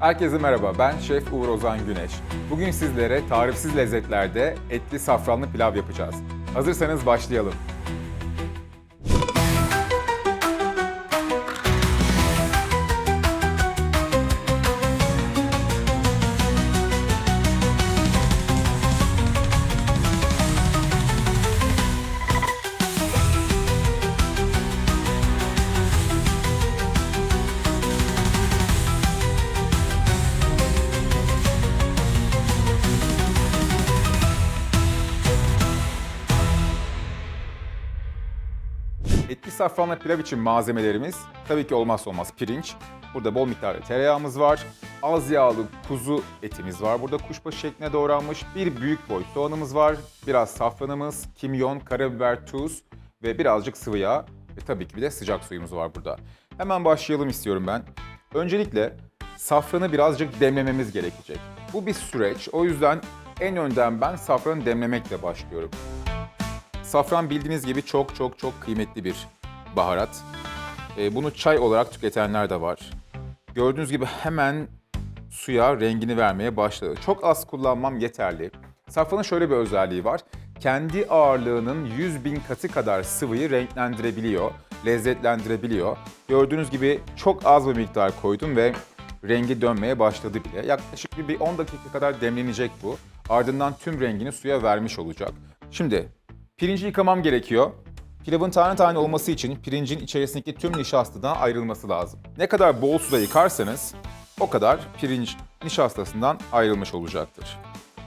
Herkese merhaba, ben Şef Uğur Ozan Güneş. Bugün sizlere tarifsiz lezzetlerde etli safranlı pilav yapacağız. Hazırsanız başlayalım. Safranlı pilav için malzemelerimiz tabii ki olmazsa olmaz pirinç. Burada bol miktarda tereyağımız var. Az yağlı kuzu etimiz var. Burada kuşbaşı şekline doğranmış bir büyük boy soğanımız var. Biraz safranımız, kimyon, karabiber, tuz ve birazcık sıvı yağ. Ve tabii ki bir de sıcak suyumuz var burada. Hemen başlayalım istiyorum ben. Öncelikle safranı birazcık demlememiz gerekecek. Bu bir süreç. O yüzden en önden ben safranı demlemekle başlıyorum. Safran bildiğiniz gibi çok çok çok kıymetli bir baharat. Ee, bunu çay olarak tüketenler de var. Gördüğünüz gibi hemen suya rengini vermeye başladı. Çok az kullanmam yeterli. Safranın şöyle bir özelliği var. Kendi ağırlığının 100 bin katı kadar sıvıyı renklendirebiliyor, lezzetlendirebiliyor. Gördüğünüz gibi çok az bir miktar koydum ve rengi dönmeye başladı bile. Yaklaşık bir 10 dakika kadar demlenecek bu. Ardından tüm rengini suya vermiş olacak. Şimdi pirinci yıkamam gerekiyor. Pilavın tane tane olması için pirincin içerisindeki tüm nişastadan ayrılması lazım. Ne kadar bol suda yıkarsanız o kadar pirinç nişastasından ayrılmış olacaktır.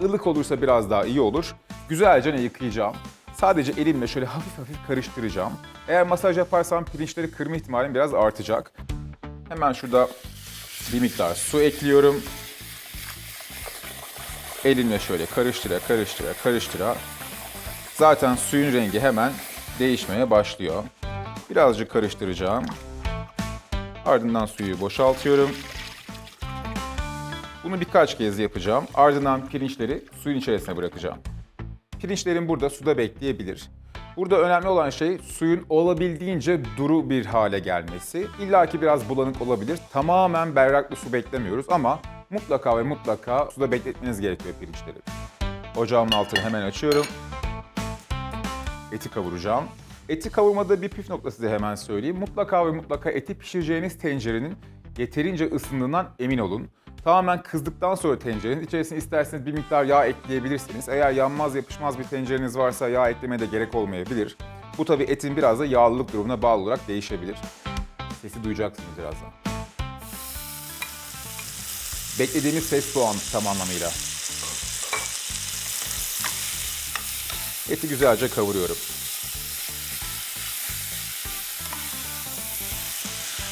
Ilık olursa biraz daha iyi olur. Güzelce ne yıkayacağım. Sadece elimle şöyle hafif hafif karıştıracağım. Eğer masaj yaparsam pirinçleri kırma ihtimalim biraz artacak. Hemen şurada bir miktar su ekliyorum. Elimle şöyle karıştıra karıştıra karıştıra. Zaten suyun rengi hemen değişmeye başlıyor. Birazcık karıştıracağım. Ardından suyu boşaltıyorum. Bunu birkaç kez yapacağım. Ardından pirinçleri suyun içerisine bırakacağım. Pirinçlerin burada suda bekleyebilir. Burada önemli olan şey suyun olabildiğince duru bir hale gelmesi. İlla ki biraz bulanık olabilir. Tamamen berrak bir su beklemiyoruz ama mutlaka ve mutlaka suda bekletmeniz gerekiyor pirinçleri. Ocağımın altını hemen açıyorum. Eti kavuracağım. Eti kavurmada bir püf noktası da hemen söyleyeyim. Mutlaka ve mutlaka eti pişireceğiniz tencerenin yeterince ısındığından emin olun. Tamamen kızdıktan sonra tencerenin içerisine isterseniz bir miktar yağ ekleyebilirsiniz. Eğer yanmaz yapışmaz bir tencereniz varsa yağ eklemeye de gerek olmayabilir. Bu tabi etin biraz da yağlılık durumuna bağlı olarak değişebilir. Sesi duyacaksınız birazdan. Beklediğimiz ses soğan tam anlamıyla. Eti güzelce kavuruyorum.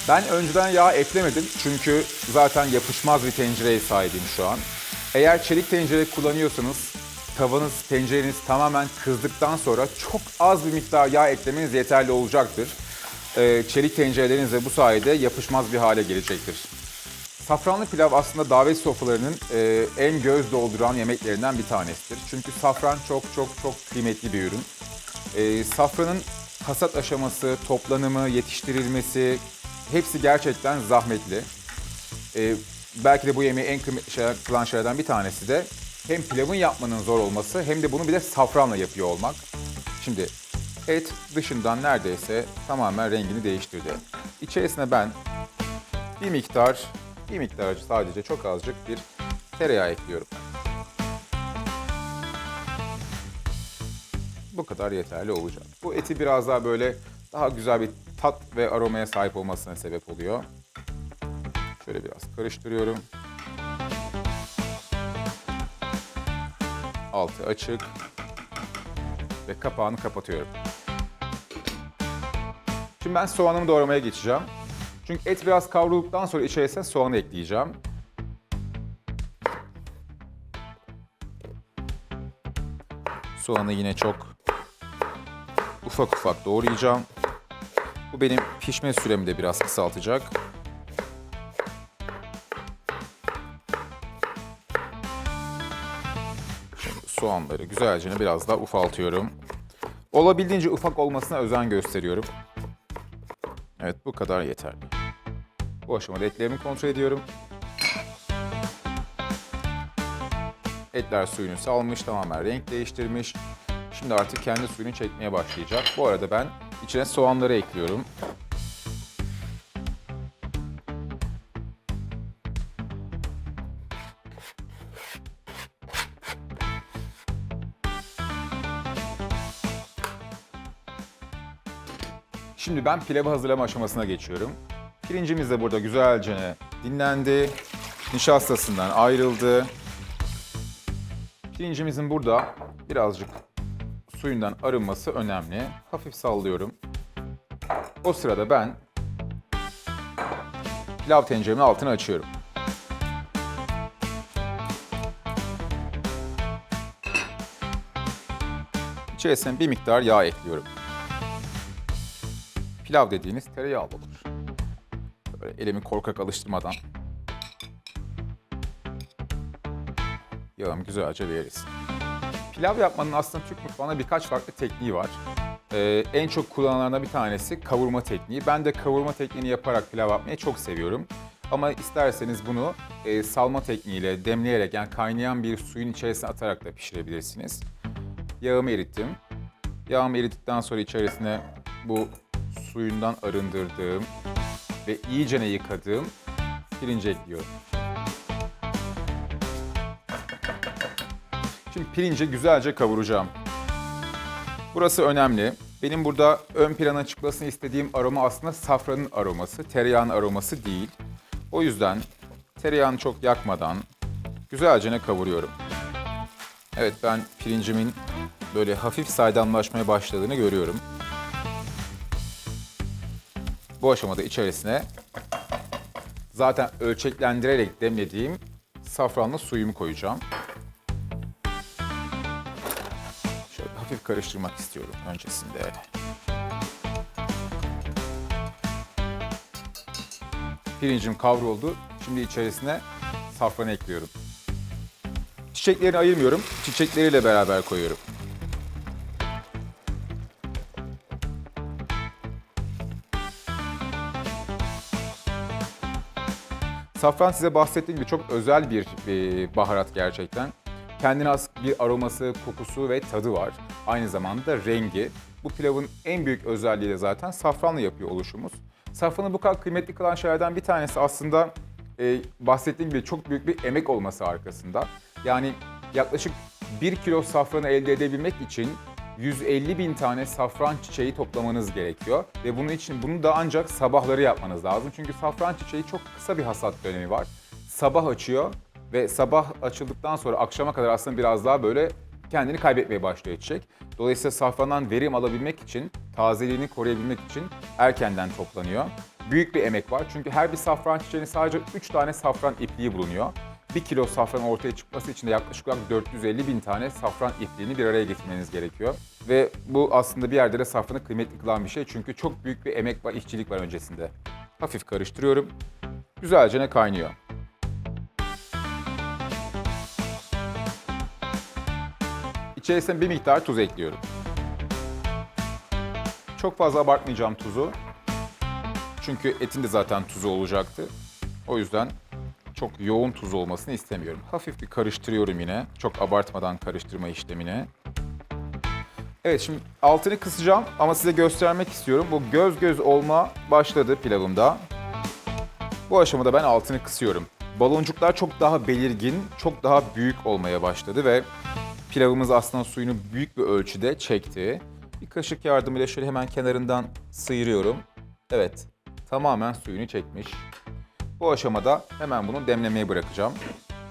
Ben önceden yağ eklemedim çünkü zaten yapışmaz bir tencereye sahibim şu an. Eğer çelik tencere kullanıyorsanız tavanız, tencereniz tamamen kızdıktan sonra çok az bir miktar yağ eklemeniz yeterli olacaktır. Ee, çelik tencereleriniz de bu sayede yapışmaz bir hale gelecektir. Safranlı pilav aslında davet sofralarının e, en göz dolduran yemeklerinden bir tanesidir. Çünkü safran çok çok çok kıymetli bir ürün. E, safranın hasat aşaması, toplanımı, yetiştirilmesi hepsi gerçekten zahmetli. E, belki de bu yemeği en kıymetli kılan şeylerden bir tanesi de hem pilavın yapmanın zor olması hem de bunu bir de safranla yapıyor olmak. Şimdi et dışından neredeyse tamamen rengini değiştirdi. İçerisine ben bir miktar, bir miktar sadece çok azıcık bir tereyağı ekliyorum. Bu kadar yeterli olacak. Bu eti biraz daha böyle daha güzel bir tat ve aromaya sahip olmasına sebep oluyor. Şöyle biraz karıştırıyorum. Altı açık ve kapağını kapatıyorum. Şimdi ben soğanımı doğramaya geçeceğim. Çünkü et biraz kavrulduktan sonra içerisine soğanı ekleyeceğim. Soğanı yine çok ufak ufak doğrayacağım. Bu benim pişme süremi de biraz kısaltacak. Şimdi soğanları güzelce biraz daha ufaltıyorum. Olabildiğince ufak olmasına özen gösteriyorum. Evet bu kadar yeterli. Bu aşamada etlerimi kontrol ediyorum. Etler suyunu salmış, tamamen renk değiştirmiş. Şimdi artık kendi suyunu çekmeye başlayacak. Bu arada ben içine soğanları ekliyorum. Şimdi ben pilavı hazırlama aşamasına geçiyorum. Pirincimiz de burada güzelce dinlendi. Nişastasından ayrıldı. Pirincimizin burada birazcık suyundan arınması önemli. Hafif sallıyorum. O sırada ben pilav tenceremin altını açıyorum. İçerisine bir miktar yağ ekliyorum. Pilav dediğiniz tereyağı olur. Elimi korkak alıştırmadan yağım güzelce veririz. Pilav yapmanın aslında Türk mutfağında birkaç farklı tekniği var. Ee, en çok kullanılanlardan bir tanesi kavurma tekniği. Ben de kavurma tekniğini yaparak pilav yapmayı çok seviyorum. Ama isterseniz bunu e, salma tekniğiyle demleyerek yani kaynayan bir suyun içerisine atarak da pişirebilirsiniz. Yağımı erittim. Yağımı erittikten sonra içerisine bu suyundan arındırdığım ve iyicene yıkadığım pirinci ekliyorum. Şimdi pirinci güzelce kavuracağım. Burası önemli. Benim burada ön plana çıkmasını istediğim aroma aslında safranın aroması, tereyağın aroması değil. O yüzden tereyağını çok yakmadan güzelce ne kavuruyorum. Evet ben pirincimin böyle hafif saydamlaşmaya başladığını görüyorum. Bu aşamada içerisine zaten ölçeklendirerek demlediğim safranlı suyumu koyacağım. Şöyle hafif karıştırmak istiyorum öncesinde. Pirincim kavruldu. Şimdi içerisine safranı ekliyorum. Çiçeklerini ayırmıyorum. Çiçekleriyle beraber koyuyorum. Safran size bahsettiğim gibi çok özel bir e, baharat gerçekten. Kendine has bir aroması, kokusu ve tadı var. Aynı zamanda da rengi. Bu pilavın en büyük özelliği de zaten safranla yapıyor oluşumuz. Safranı bu kadar kıymetli kılan şeylerden bir tanesi aslında e, bahsettiğim gibi çok büyük bir emek olması arkasında. Yani yaklaşık 1 kilo safranı elde edebilmek için 150 bin tane safran çiçeği toplamanız gerekiyor. Ve bunun için bunu da ancak sabahları yapmanız lazım. Çünkü safran çiçeği çok kısa bir hasat dönemi var. Sabah açıyor ve sabah açıldıktan sonra akşama kadar aslında biraz daha böyle kendini kaybetmeye başlıyor çiçek. Dolayısıyla safrandan verim alabilmek için, tazeliğini koruyabilmek için erkenden toplanıyor. Büyük bir emek var çünkü her bir safran çiçeğinin sadece 3 tane safran ipliği bulunuyor. 1 kilo safran ortaya çıkması için de yaklaşık olarak 450 bin tane safran ipliğini bir araya getirmeniz gerekiyor. Ve bu aslında bir yerde de safranı kıymetli kılan bir şey çünkü çok büyük bir emek var, işçilik var öncesinde. Hafif karıştırıyorum. Güzelce ne kaynıyor. İçerisine bir miktar tuz ekliyorum. Çok fazla abartmayacağım tuzu. Çünkü etin de zaten tuzu olacaktı. O yüzden çok yoğun tuz olmasını istemiyorum. Hafif bir karıştırıyorum yine. Çok abartmadan karıştırma işlemini. Evet şimdi altını kısacağım ama size göstermek istiyorum. Bu göz göz olma başladı pilavımda. Bu aşamada ben altını kısıyorum. Baloncuklar çok daha belirgin, çok daha büyük olmaya başladı ve pilavımız aslında suyunu büyük bir ölçüde çekti. Bir kaşık yardımıyla şöyle hemen kenarından sıyırıyorum. Evet, tamamen suyunu çekmiş. Bu aşamada hemen bunu demlemeye bırakacağım.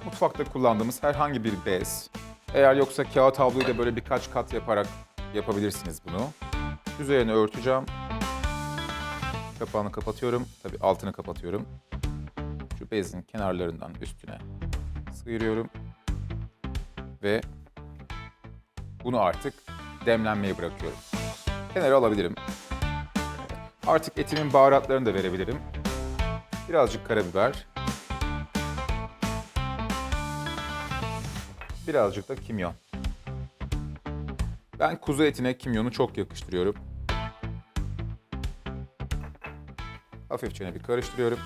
Mutfakta kullandığımız herhangi bir bez. Eğer yoksa kağıt havluyu da böyle birkaç kat yaparak yapabilirsiniz bunu. Üzerine örteceğim. Kapağını kapatıyorum. Tabii altını kapatıyorum. Şu bezin kenarlarından üstüne sıyırıyorum. Ve bunu artık demlenmeye bırakıyorum. Kenara alabilirim. Artık etimin baharatlarını da verebilirim. Birazcık karabiber. Birazcık da kimyon. Ben kuzu etine kimyonu çok yakıştırıyorum. Hafifçe bir karıştırıyorum.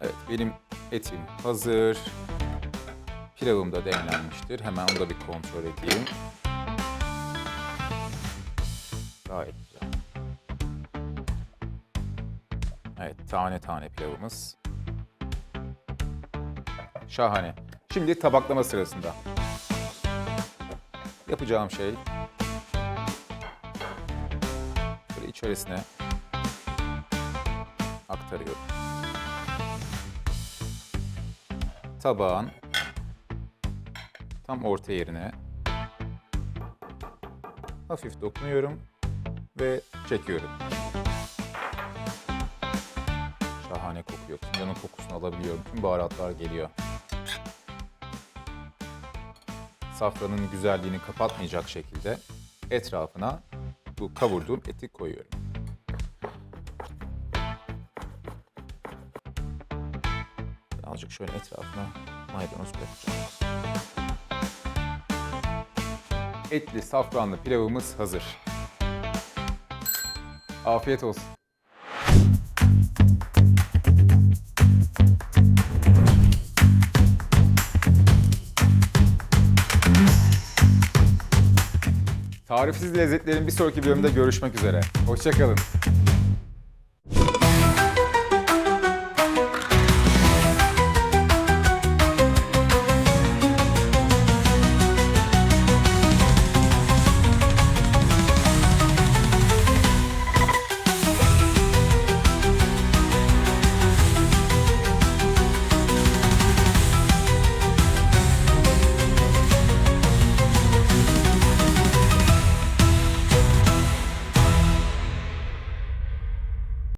Evet benim Etim hazır. Pilavım da demlenmiştir. Hemen onu da bir kontrol edeyim. Gayet güzel. Evet, tane tane pilavımız. Şahane. Şimdi tabaklama sırasında. Yapacağım şey böyle içerisine aktarıyorum. Tabağın tam orta yerine hafif dokunuyorum ve çekiyorum. Şahane kokuyor. Kimyonun kokusunu alabiliyorum. Tüm baharatlar geliyor. Safranın güzelliğini kapatmayacak şekilde etrafına bu kavurduğum eti koyuyorum. Azıcık şöyle etrafına maydanoz bırakacağım. Etli safranlı pilavımız hazır. Afiyet olsun. Tarifsiz lezzetlerin bir sonraki bölümde görüşmek üzere. Hoşçakalın.